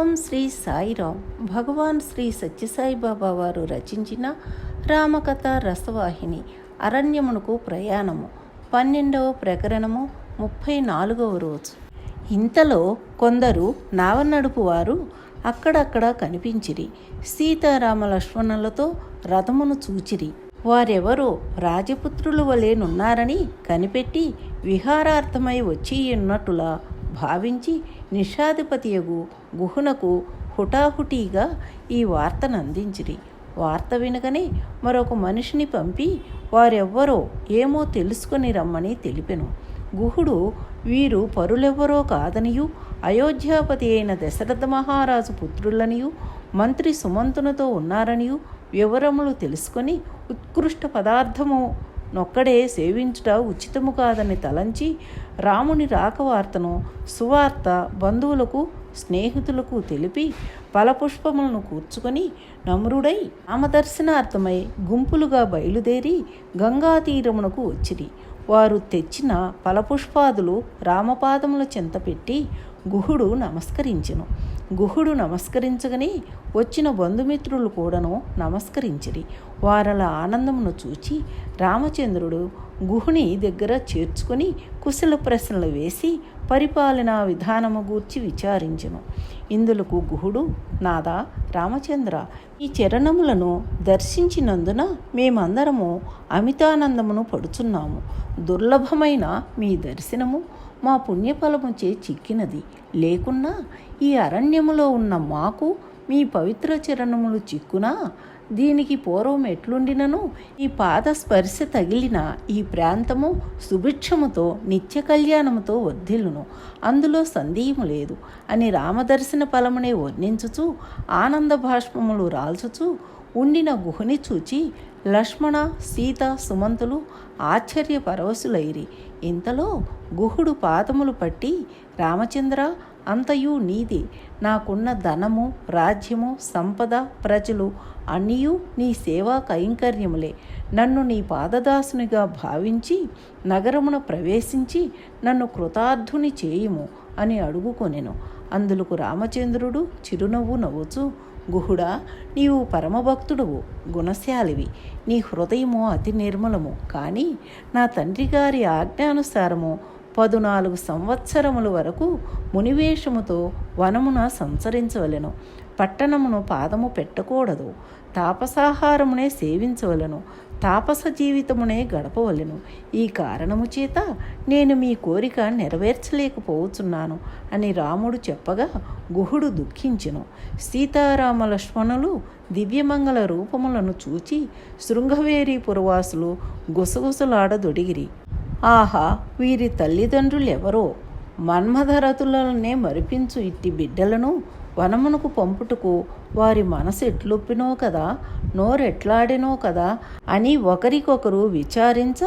ఓం శ్రీ సాయిరామ్ భగవాన్ శ్రీ సత్యసాయి బాబా వారు రచించిన రామకథ రసవాహిని అరణ్యమునకు ప్రయాణము. పన్నెండవ ప్రకరణము ముప్పై నాలుగవ రోజు. ఇంతలో కొందరు నావనడుపు వారు అక్కడక్కడ కనిపించిరి. సీతారామ లక్ష్మణులతో రథమును చూచిరి. వారెవరో రాజపుత్రులు వలెనున్నారని కనిపెట్టి విహారార్థమై వచ్చి ఉన్నట్టులా భావించి నిషాధిపతియగు గుహునకు హుటాహుటీగా ఈ వార్తను అందించిరి. వార్త వినగానే మరొక మనిషిని పంపి వారెవ్వరో ఏమో తెలుసుకొని రమ్మని తెలిపెను. గుహుడు వీరు పరులెవ్వరో కాదనియు అయోధ్యాపతి అయిన దశరథ మహారాజు పుత్రులనియు మంత్రి సుమంతునితో ఉన్నారనియు వివరములు తెలుసుకొని ఉత్కృష్ట పదార్థము నొక్కడే సేవించుట ఉచితము కాదని తలంచి రాముని రాకవార్తను సువార్త బంధువులకు స్నేహితులకు తెలిపి ఫలపుష్పములను కూర్చుకొని నమ్రుడై రామదర్శనార్థమై గుంపులుగా బయలుదేరి గంగా తీరమునకు వచ్చిరి. వారు తెచ్చిన ఫలపుష్పాదులు రామపాదముల చెంత పెట్టి గుహుడు నమస్కరించెను. గుహుడు నమస్కరించగని వచ్చిన బంధుమిత్రులు కూడాను నమస్కరించిరి. వారల ఆనందమును చూచి రామచంద్రుడు గుహుని దగ్గర చేర్చుకొని కుశల ప్రశ్నలు వేసి పరిపాలనా విధానము గూర్చి విచారించను. ఇందులకు గుహుడు నాదా రామచంద్ర ఈ చరణములను దర్శించినందున మేమందరము అమితానందమును పడుచున్నాము. దుర్లభమైన మీ దర్శనము మా పుణ్యఫలముచే చిక్కినది. లేకున్నా ఈ అరణ్యములో ఉన్న మాకు మీ పవిత్ర చరణములు చిక్కునా దీనికి పూర్వం ఎట్లుండినను? ఈ పాద స్పర్శ తగిలిన ఈ ప్రాంతము సుభిక్షముతో నిత్య కళ్యాణముతో వర్ధిల్లును. అందులో సందేహము లేదు. అని రామదర్శన ఫలమునే వర్ణించుచు ఆనంద భాష్మములు రాల్చుచు ఉండిన గుహని చూచి లక్ష్మణ సీత సుమంతులు ఆశ్చర్య పరవశులైరి. ఇంతలో గుహుడు పాదములు పట్టి రామచంద్ర అంతయు నీది. నాకున్న ధనము రాజ్యము సంపద ప్రజలు అన్నీయు నీ సేవా కైంకర్యములే. నన్ను నీ పాదదాసునిగా భావించి నగరమున ప్రవేశించి నన్ను కృతార్థుని చేయుము అని అడుగుకొనెను. అందులకు రామచంద్రుడు చిరునవ్వు నవ్వుచూ గుహుడా నీవు పరమభక్తుడవు గుణశాలివి. నీ హృదయము అతి నిర్మలము. కానీ నా తండ్రి గారి ఆజ్ఞానుసారము పదునాలుగు సంవత్సరముల వరకు మునివేషముతో వనమున సంచరించవలెను. పట్టణమును పాదము పెట్టకూడదు. తాపసాహారమునే సేవించవలను. తాపస జీవితమునే గడపవలెను. ఈ కారణము చేత నేను మీ కోరిక నెరవేర్చలేకపోతున్నాను అని రాముడు చెప్పగా గుహుడు దుఃఖించెను. సీతారామ లక్ష్మణులు దివ్యమంగళ రూపములను చూచి శృంగవేరి పురవాసులు గుసగుసలాడదొడిగిరి. ఆహా వీరి తల్లిదండ్రులెవరో? మన్మధరతులనే మరిపించు ఇట్టి బిడ్డలను వనమునకు పంపుటకు వారి మనసు ఎట్లొప్పినో కదా నోరెట్లాడినో కదా అని ఒకరికొకరు విచారించ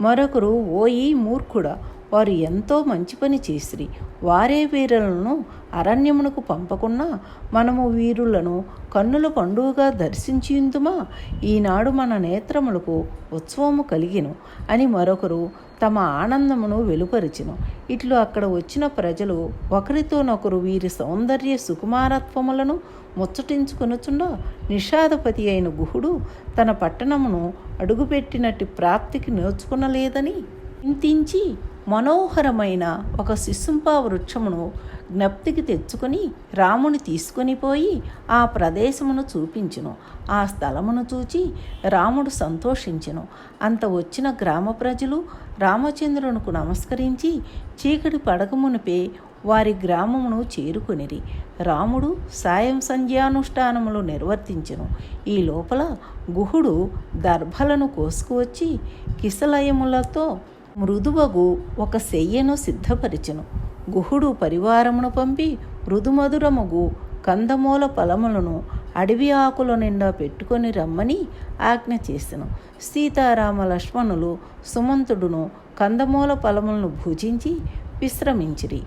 మరొకరు ఓయి మూర్ఖుడా వారు ఎంతో మంచి పని చేసిరి. వారే వీరులను అరణ్యమునకు పంపకున్నా మనము వీరులను కన్నుల పండుగగా దర్శించిందుమా ఈనాడు మన నేత్రములకు ఉత్సవము కలిగిను అని మరొకరు తమ ఆనందమును వెలుపరిచెను. ఇట్లు అక్కడ వచ్చిన ప్రజలు ఒకరితోనొకరు వీరి సౌందర్య సుకుమారత్వములను ముచ్చటించుకొనుచుండ నిషాదపతి అయిన గుహుడు తన పట్టణమును అడుగుపెట్టినట్టు ప్రాప్తికి నేర్చుకునలేదని చింతించి మనోహరమైన ఒక శిశుంప వృక్షమును జ్ఞప్తికి తెచ్చుకొని రాముని తీసుకొని పోయి ఆ ప్రదేశమును చూపించును. ఆ స్థలమును చూచి రాముడు సంతోషించెను. అంత వచ్చిన గ్రామ ప్రజలు రామచంద్రునికి నమస్కరించి చీకటి పడకమునిపే వారి గ్రామమును చేరుకొనిరి. రాముడు సాయం సంధ్యానుష్ఠానములు నిర్వర్తించెను. ఈ లోపల గుహుడు దర్భలను కోసుకువచ్చి కిసలయములతో మృదువగు ఒక శయ్యను సిద్ధపరిచెను. గుహుడు పరివారమును పంపి మృదుమధురముగు కందమూల ఫలములను అడవి ఆకుల నిండా పెట్టుకొని రమ్మని ఆజ్ఞ చేసెను. సీతారామ లక్ష్మణులు సుమంతుడును కందమూల ఫలములను భుజించి విశ్రమించిరి.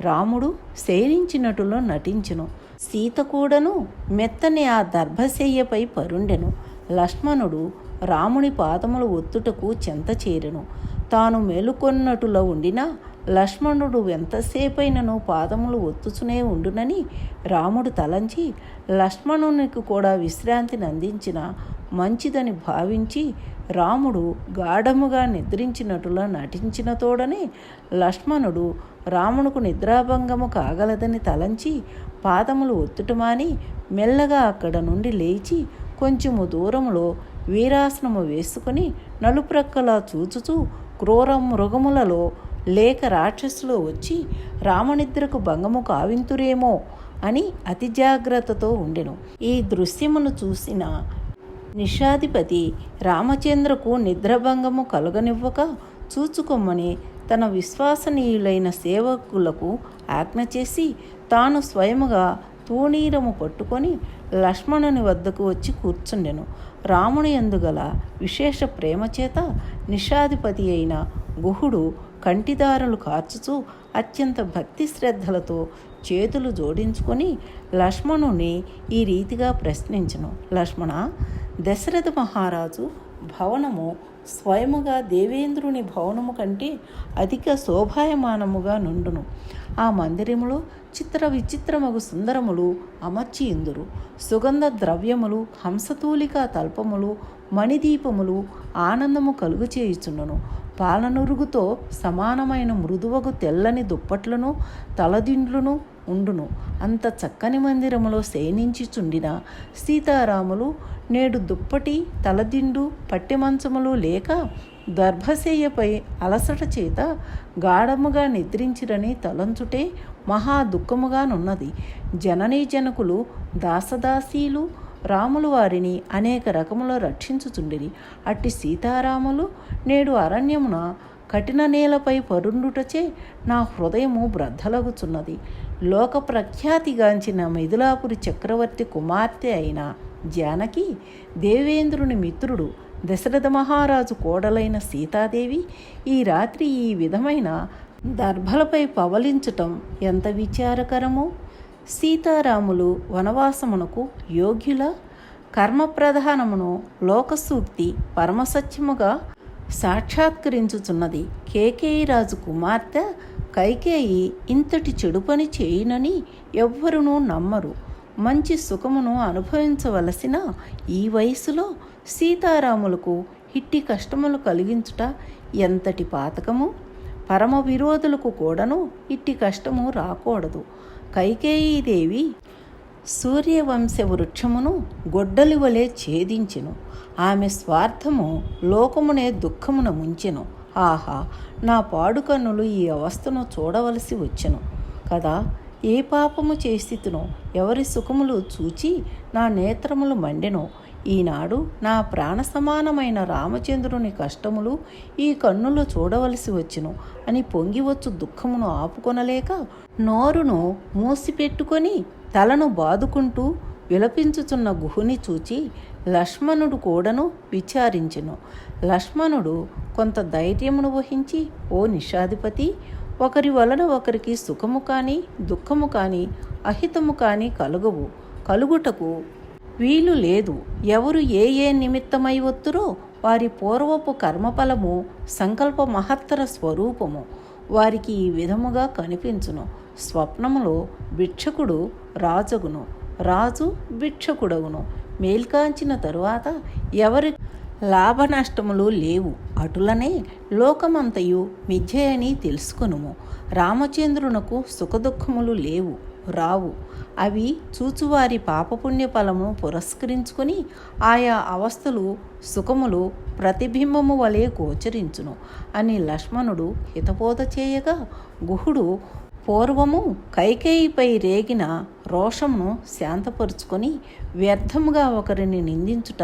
రాముడు శయనించినట్టులో నటించును. సీత కూడాను మెత్తని ఆ దర్భశయ్యపై పరుండెను. లక్ష్మణుడు రాముని పాదములు ఒత్తుటకు చెంత చేరెను. తాను మేలుకొన్నట్టులో ఉండినా లక్ష్మణుడు ఎంతసేపైనను పాదములు ఒత్తుచునే ఉండునని రాముడు తలంచి లక్ష్మణునికి కూడా విశ్రాంతిని అందించిన మంచిదని భావించి రాముడు గాఢముగా నిద్రించినట్టులా నటించిన తోడనే లక్ష్మణుడు రామునుకు నిద్రాభంగము కాగలదని తలంచి పాదములు ఒత్తుటమాని మెల్లగా అక్కడ నుండి లేచి కొంచెము దూరంలో వీరాసనము వేసుకుని నలుప్రక్కలా చూచుచూ క్రూర మృగములలో లేక రాక్షసులు వచ్చి రామనిద్రకు భంగము కావింతురేమో అని అతి జాగ్రత్తతో ఉండెను. ఈ దృశ్యమును చూసిన నిషాధిపతి రామచంద్రకు నిద్రభంగము కలుగనివ్వక చూచుకొమ్మని తన విశ్వసనీయులైన సేవకులకు ఆజ్ఞ చేసి తాను స్వయముగా తూణీరము పట్టుకొని లక్ష్మణుని వద్దకు వచ్చి కూర్చుండెను. రాముని ఎందుగల విశేష ప్రేమ చేత నిషాధిపతి అయిన గుహుడు కంటిదారులు కార్చుచూ అత్యంత భక్తి శ్రద్ధలతో చేతులు జోడించుకొని లక్ష్మణుని ఈ రీతిగా ప్రశ్నించను. లక్ష్మణ దశరథ మహారాజు భవనము స్వయముగా దేవేంద్రుని భవనము కంటే అధిక శోభాయమానముగా నుండును. ఆ మందిరములో చిత్ర విచిత్రమగు సుందరములు అమర్చి ఇందురు. సుగంధ ద్రవ్యములు హంసతూలిక తల్పములు మణిదీపములు ఆనందము కలుగుచేయుచుండును పాలనురుగుతో సమానమైన మృదువగు తెల్లని దుప్పట్లను తలదిండ్లను ఉండును. అంత చక్కని మందిరములో శయనించుచుండిన సీతారాములు నేడు దుప్పటి తలదిండు పట్టెమంచములు లేక దర్భశయ్యపై అలసట చేత గాఢముగా నిద్రించిరని తలంచుటే మహా దుఃఖముగానున్నది. జననీ జనకులు దాసదాసీలు రాములు వారిని అనేక రకముల రక్షించుచుండిరి. అట్టి సీతారాములు నేడు అరణ్యమున కఠిన నేలపై పరుండుటచే నా హృదయము బ్రద్దలగుచున్నది లోక ప్రఖ్యాతిగాంచిన మిథులాపురి చక్రవర్తి కుమార్తె అయిన జానకి దేవేంద్రుని మిత్రుడు దశరథ మహారాజు కోడలైన సీతాదేవి ఈ రాత్రి ఈ విధమైన దర్భలపై పవలించటం ఎంత విచారకరమో! సీతారాములు వనవాసమునకు యోగ్యుల కర్మప్రధానమును లోకసూక్తి పరమసత్యముగా సాక్షాత్కరించుచున్నది కేకేయి రాజు కుమార్తె కైకేయి ఇంతటి చెడు పని చేయునని ఎవ్వరునూ నమ్మరు. మంచి సుఖమును అనుభవించవలసిన ఈ వయసులో సీతారాములకు ఇట్టి కష్టములు కలిగించుట ఎంతటి పాతకము? పరమ విరోధులకు కూడాను ఇట్టి కష్టము రాకూడదు. కైకేయీదేవి సూర్యవంశ వృక్షమును గొడ్డలి వలె ఛేదించెను. ఆమె స్వార్థము లోకమునే దుఃఖమున ముంచెను. ఆహా నా పాడుకన్నులు ఈ అవస్థను చూడవలసి వచ్చెను. కదా ఏ పాపము చేసితునో ఎవరి సుఖములు చూచి నా నేత్రములు మండెనో ఈనాడు నా ప్రాణ సమానమైన రామచంద్రుని కష్టములు ఈ కన్నులు చూడవలసి వచ్చును అని పొంగివచ్చు దుఃఖమును ఆపుకొనలేక నోరును మూసిపెట్టుకొని తలను బాదుకుంటూ విలపించుచున్న గుహుని చూచి లక్ష్మణుడు కూడాను విచారించెను. లక్ష్మణుడు కొంత ధైర్యమును వహించి ఓ నిషాధిపతి ఒకరి వలన ఒకరికి సుఖము కానీ దుఃఖము కానీ అహితము కానీ కలుగవు. కలుగుటకు వీలు లేదు. ఎవరు ఏ ఏ నిమిత్తమై వత్తురో వారి పూర్వపు కర్మఫలము సంకల్ప మహత్తర స్వరూపము. వారికి ఈ విధముగా కనిపించును. స్వప్నములో భిక్షకుడు రాజగును. రాజు భిక్షకుడగును. మేల్కాంచిన తరువాత ఎవరి లాభ నష్టములు లేవు. అటులనే లోకమంతయు మిథ్యయని తెలుసుకొనుము. రామచంద్రునకు సుఖదుఖములు లేవు రావు. అవి చూచువారి పాపపుణ్య ఫలము పురస్కరించుకొని ఆయా అవస్థలు సుఖములు ప్రతిబింబము వలె గోచరించును అని లక్ష్మణుడు హితబోధ చేయగా గుహుడు పూర్వము కైకేయిపై రేగిన రోషమును శాంతపరుచుకొని వ్యర్థముగా ఒకరిని నిందించుట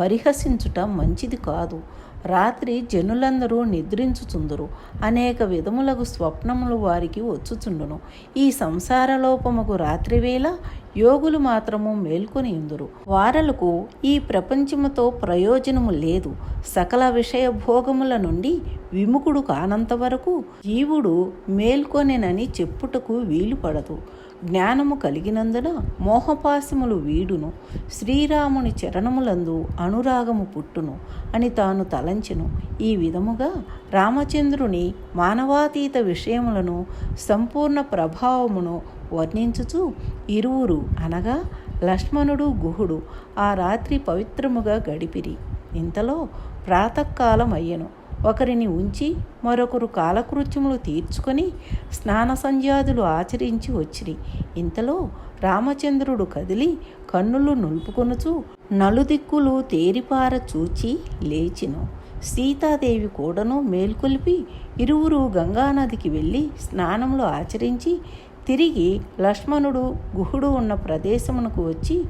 పరిహసించుట మంచిది కాదు. రాత్రి జనులందరూ నిద్రించుచుందురు. అనేక విధములకు స్వప్నములు వారికి వచ్చుచుండును. ఈ సంసారలోపముకు రాత్రివేళ యోగులు మాత్రము మేల్కొని ఉందురు వారలకు ఈ ప్రపంచముతో ప్రయోజనము లేదు. సకల విషయ భోగముల నుండి విముఖుడు కానంత వరకు జీవుడు మేల్కొనెనని చెప్పుటకు వీలు పడదు. జ్ఞానము కలిగినందున మోహపాశములు వీడును. శ్రీరాముని చరణములందు అనురాగము పుట్టును అని తాను తలంచెను. ఈ విధముగా రామచంద్రుని మానవాతీత విషయములను సంపూర్ణ ప్రభావమును వర్ణించుచు ఇరువురు అనగా లక్ష్మణుడు గుహుడు ఆ రాత్రి పవిత్రముగా గడిపిరి. ఇంతలో ప్రాతకాలం అయ్యను ఒకరిని ఉంచి మరొకరు కాలకృత్యములు తీర్చుకొని స్నాన సంధ్యాదులు ఆచరించి వచ్చిరి. ఇంతలో రామచంద్రుడు కదిలి కన్నులు నులుపుకొనుచు నలుదిక్కులు తేరిపార చూచి లేచిను. సీతాదేవి కూడాను మేల్కొల్పి ఇరువురు గంగానదికి వెళ్ళి స్నానములు ఆచరించి తిరిగి లక్ష్మణుడు గుహుడు ఉన్న ప్రదేశమునకు వచ్చి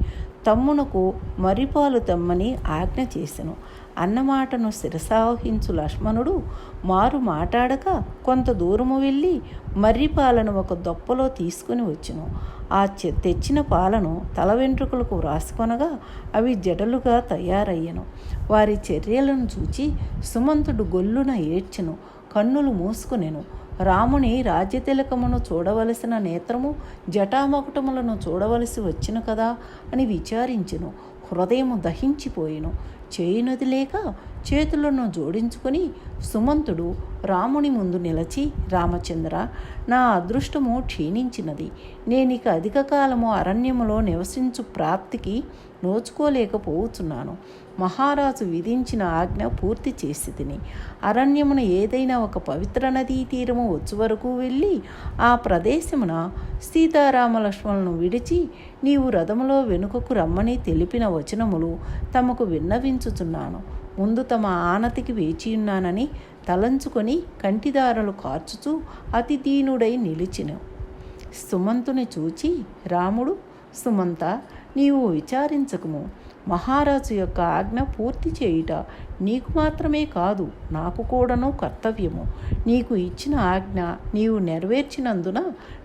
తమ్మునకు మర్రిపాలు తెమ్మని ఆజ్ఞ చేసెను. అన్నమాటను శిరసావహించు లక్ష్మణుడు మారు మాటాడక కొంత దూరము వెళ్ళి మర్రిపాలను ఒక దొప్పలో తీసుకుని వచ్చును. ఆ తెచ్చిన పాలను తల వెంట్రుకలకు వ్రాసుకొనగా అవి జడలుగా తయారయ్యను. వారి చర్యలను చూచి సుమంతుడు గొల్లున ఏడ్చెను. కన్నులు మూసుకునెను. రాముని రాజ్యతిలకమును చూడవలసిన నేత్రము జటామకుటములను చూడవలసి వచ్చిన కదా అని విచారించెను. హృదయము దహించిపోయిను. చేయునది లేక చేతులను జోడించుకొని సుమంతుడు రాముని ముందు నిలచి రామచంద్ర నా అదృష్టము క్షీణించినది. నేనిక అధిక కాలము అరణ్యములో నివసించు ప్రాప్తికి నోచుకోలేకపోతున్నాను. మహారాజు విధించిన ఆజ్ఞ పూర్తి చేసి తిని అరణ్యమున ఏదైనా ఒక పవిత్ర నదీ తీరము వచ్చు వరకు వెళ్ళి ఆ ప్రదేశమున సీతారామ లక్ష్మణులను విడిచి నీవు రథములో వెనుకకు రమ్మని తెలిపిన వచనములు తమకు విన్నవించుచున్నాను. ముందు తమ ఆనతికి వేచియున్నానని తలంచుకొని కంటిదారలు కార్చుచూ అతి దీనుడై నిలిచిన. సుమంతుని చూచి రాముడు సుమంత నీవు విచారించకము. మహారాజు యొక్క ఆజ్ఞ పూర్తి చేయుట నీకు మాత్రమే కాదు నాకు కూడాను కర్తవ్యము. నీకు ఇచ్చిన ఆజ్ఞ నీవు నెరవేర్చినందున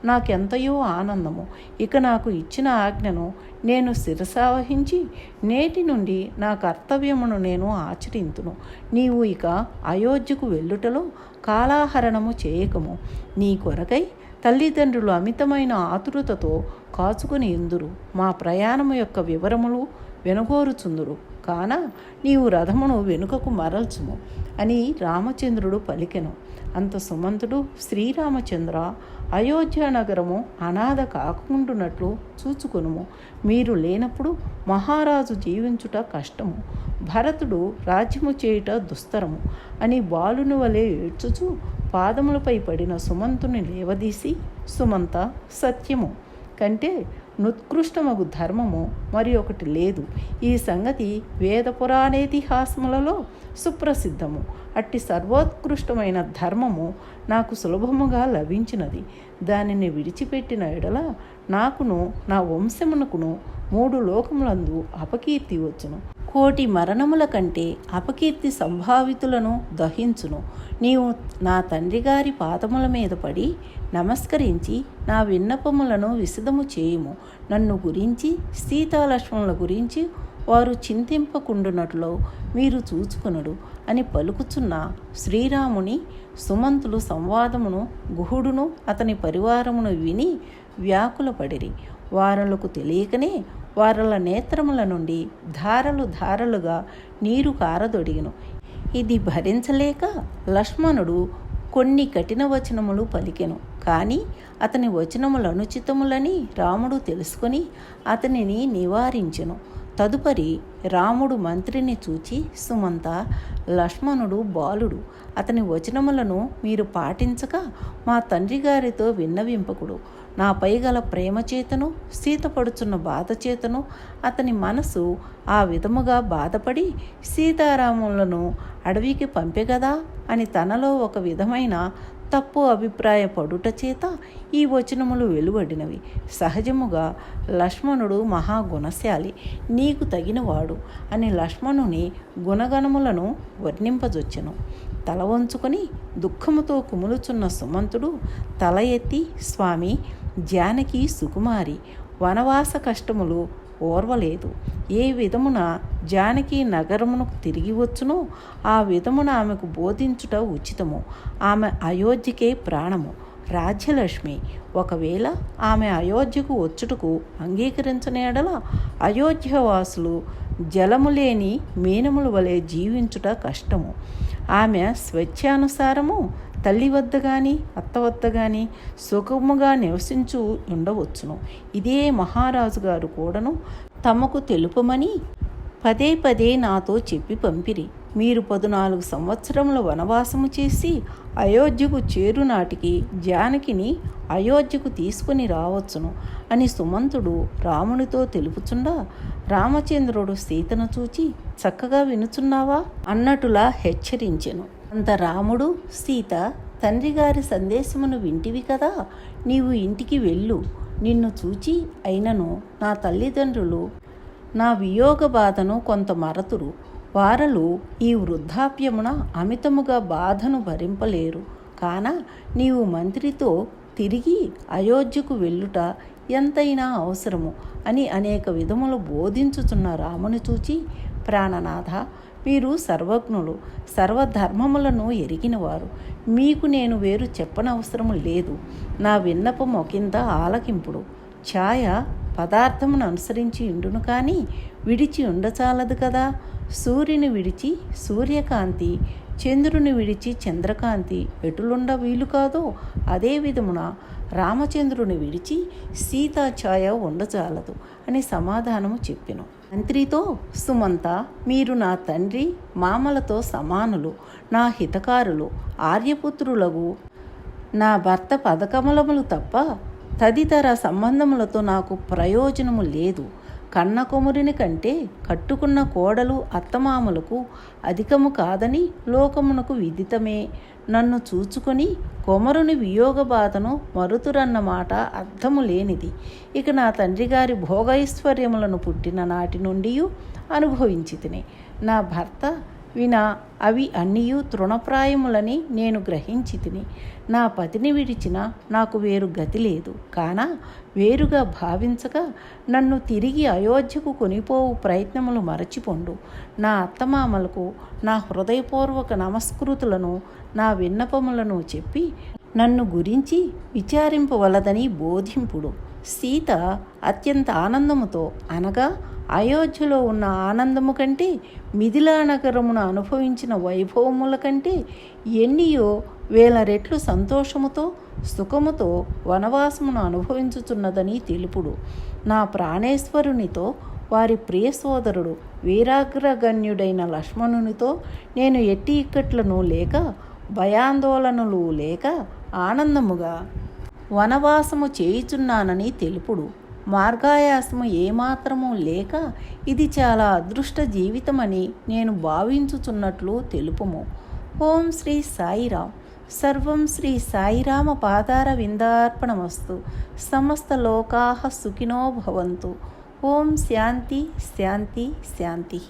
నాకెంతయో ఆనందము. ఇక నాకు ఇచ్చిన ఆజ్ఞను నేను శిరసావహించి నేటి నుండి నా కర్తవ్యమును నేను ఆచరింతును. నీవు ఇక అయోధ్యకు వెళ్ళుటలో కాలాహరణము చేయకము. నీ కొరకై తల్లిదండ్రులు అమితమైన ఆతురతతో కాచుకుని ఎందురు? మా ప్రయాణము యొక్క వివరములు వినగోరుచుందురు. కాన నీవు రథమును వెనుకకు మరల్చుము అని రామచంద్రుడు పలికెను. అంత సుమంతుడు శ్రీరామచంద్ర అయోధ్య నగరము అనాథ కాకుండునట్లు చూచుకొనుము. మీరు లేనప్పుడు మహారాజు జీవించుట కష్టము. భరతుడు రాజ్యము చేయుట దుస్తరము. అని బాలుని వలె ఏడ్చుచు పాదములపై పడిన సుమంతుని లేవదీసి సుమంత సత్యము. కంటే నుత్కృష్టమగు ధర్మము మరి ఒకటి లేదు. ఈ సంగతి వేద పురాణేతిహాసములలో సుప్రసిద్ధము. అట్టి సర్వోత్కృష్టమైన ధర్మము నాకు సులభముగా లభించినది. దానిని విడిచిపెట్టిన ఎడల నాకును నా వంశమునకును మూడు లోకములందు అపకీర్తి వచ్చును. కోటి మరణముల కంటే అపకీర్తి సంభావితులను దహించును. నీవు నా తండ్రి గారి పాదముల మీద పడి నమస్కరించి నా విన్నపములను విశదము చేయుము. నన్ను గురించి సీతాలక్ష్మణుల గురించి వారు చింతింపకుండునట్లు మీరు చూచుకునడు అని పలుకుచున్న శ్రీరాముని సుమంతులు సంవాదమును గుహుడును అతని పరివారమును విని వ్యాకులపడిరి. వారలకు తెలియకనే వారల నేత్రముల నుండి ధారలు ధారలుగా నీరు కారదొడిగిను. ఇది భరించలేక లక్ష్మణుడు కొన్ని కఠిన వచనములు పలికెను. కానీ అతని వచనములు అనుచితములని రాముడు తెలుసుకొని అతనిని నివారించెను. తదుపరి రాముడు మంత్రిని చూచి సుమంత లక్ష్మణుడు బాలుడు అతని వచనములను మీరు పాటించక మా తండ్రి గారితో విన్నవింపకుడు. నాపై గల ప్రేమ చేతను సీతపడుచున్న బాధ చేతను అతని మనసు ఆ విధముగా బాధపడి సీతారాములను అడవికి పంపెగదా అని తనలో ఒక విధమైన తప్పు అభిప్రాయపడుట చేత ఈ వచనములు వెలువడినవి. సహజముగా లక్ష్మణుడు మహాగుణశాలి నీకు తగినవాడు అని లక్ష్మణుని గుణగణములను వర్ణింపజొచ్చెను. తల వంచుకొని దుఃఖముతో కుములుచున్న సుమంతుడు తల ఎత్తి స్వామి జానకి సుకుమారి వనవాస కష్టములు ఓర్వలేదు. ఏ విధమున జానకి నగరమునకు తిరిగి వచ్చునో ఆ విధమున ఆమెకు బోధించుట ఉచితము. ఆమె అయోధ్యకే ప్రాణము. రాజ్యలక్ష్మి ఒకవేళ ఆమె అయోధ్యకు వచ్చుటకు అంగీకరించనేడల అయోధ్యవాసులు జలము లేని మీనముల వలె జీవించుట కష్టము. ఆమె స్వేచ్ఛానుసారము తల్లి వద్ద కానీ అత్త వద్ద కానీ సుఖముగా నివసించు ఉండవచ్చును. ఇదే మహారాజు గారు కూడాను తమకు తెలుపమని పదే పదే నాతో చెప్పి పంపిరి. మీరు పదునాలుగు సంవత్సరముల వనవాసము చేసి అయోధ్యకు చేరునాటికి జానకిని అయోధ్యకు తీసుకుని రావచ్చును అని సుమంతుడు రామునితో తెలుపుచుండా రామచంద్రుడు సీతను చూచి చక్కగా వినుచున్నావా? అన్నట్టులా హెచ్చరించెను. అంత రాముడు సీత తండ్రిగారి సందేశమును వింటివి కదా? నీవు ఇంటికి వెళ్ళు. నిన్ను చూచి అయినను నా తల్లిదండ్రులు నా వియోగ బాధను కొంత మరతురు. వారలు ఈ వృద్ధాప్యమున అమితముగా బాధను భరింపలేరు. కాన నీవు మంత్రితో తిరిగి అయోధ్యకు వెళ్ళుట ఎంతైనా అవసరము అని అనేక విధములు బోధించుచున్న రాముని చూచి ప్రాణనాథ మీరు సర్వజ్ఞులు సర్వధర్మములను ఎరిగినవారు. మీకు నేను వేరు చెప్పనవసరం లేదు. నా విన్నపం ఒకంత ఆలకింపుడు. ఛాయ పదార్థమును అనుసరించి ఉండును కానీ విడిచి ఉండచాలదు కదా? సూర్యుని విడిచి సూర్యకాంతి చంద్రుని విడిచి చంద్రకాంతి ఎటులుండ వీలు కాదో అదే విధమున రామచంద్రుని విడిచి సీతాఛాయ ఉండచాలదు అని సమాధానము చెప్పెను. మంత్రితో సుమంత మీరు నా తండ్రి మామలతో సమానులు నా హితకారులు ఆర్యపుత్రులకు నా భర్త పథకములములు తప్ప తదితర సంబంధములతో నాకు ప్రయోజనము లేదు. కన్న కొమురిని కంటే కట్టుకున్న కోడలు అత్తమామలకు అధికము కాదని లోకమునకు విదితమే. నన్ను చూచుకొని కొమరుని వియోగ బాధను మరుతురన్న మాట అర్థము లేనిది. ఇక నా తండ్రి గారి భోగైశ్వర్యములను పుట్టిన నాటి నుండి అనుభవించి తిని నా భర్త వినా అవి అన్నీయు తృణప్రాయములని నేను గ్రహించి తిని నా పతిని విడిచిన నాకు వేరు గతి లేదు. కాన వేరుగా భావించక నన్ను తిరిగి అయోధ్యకు కొనిపోవు ప్రయత్నములు మరచిపోండు. నా అత్తమామలకు నా హృదయపూర్వక నమస్కృతులను నా విన్నపములను చెప్పి నన్ను గురించి విచారింపవలదని బోధింపుడు. సీత అత్యంత ఆనందముతో అనగా అయోధ్యలో ఉన్న ఆనందము కంటే మిథిలా నగరమున అనుభవించిన వైభవముల కంటే ఎన్నియో వేల రెట్లు సంతోషముతో సుఖముతో వనవాసమును అనుభవించుచున్నదని తెలుపుడు. నా ప్రాణేశ్వరునితో వారి ప్రియ సోదరుడు వీరాగ్రగణ్యుడైన లక్ష్మణునితో నేను ఎట్టి ఇక్కట్లను లేక భయాందోళనలు లేక ఆనందముగా వనవాసము చేయుచున్నానని తెలుపుడు. మార్గాయాసము ఏమాత్రము లేక ఇది చాలా అదృష్ట జీవితమని నేను భావించుచున్నట్లు తెలుపుము. ఓం శ్రీ సాయిరామ్ సర్వం శ్రీ సాయిరామ పాదార విందార్పణమస్తు. సమస్త లోకా సుఖినో భవంతు. ఓం శాంతి శాంతి శాంతి.